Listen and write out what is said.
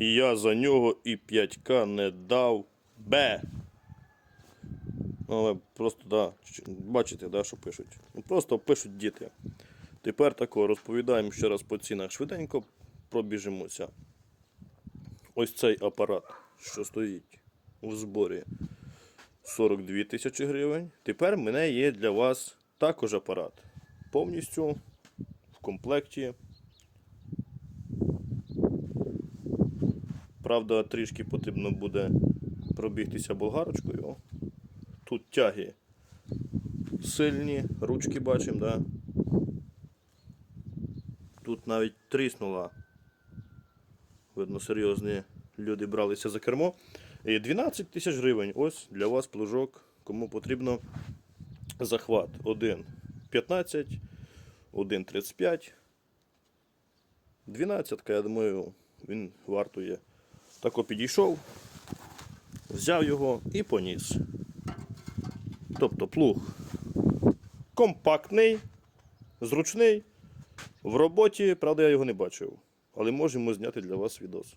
І я за нього і 5к не дав Б. Ну, Але просто, да, бачите, да, що пишуть. Ну, Просто пишуть діти. Тепер тако розповідаємо ще раз по цінах. Швиденько пробіжимося. Ось цей апарат, що стоїть у зборі 42 тисячі гривень. Тепер в мене є для вас також апарат. Повністю в комплекті. Правда, трішки потрібно буде пробігтися болгарочкою. Тут тяги сильні, ручки бачимо, да? Тут навіть тріснула. Видно, серйозні люди бралися за кермо. І 12 тисяч гривень. Ось для вас плужок, кому потрібно захват. Один 15, один 35. 12, я думаю, він вартує. Тако підійшов, взяв його і поніс. Тобто плуг компактний, зручний. В роботі, правда, я його не бачив. Але можемо зняти для вас відос.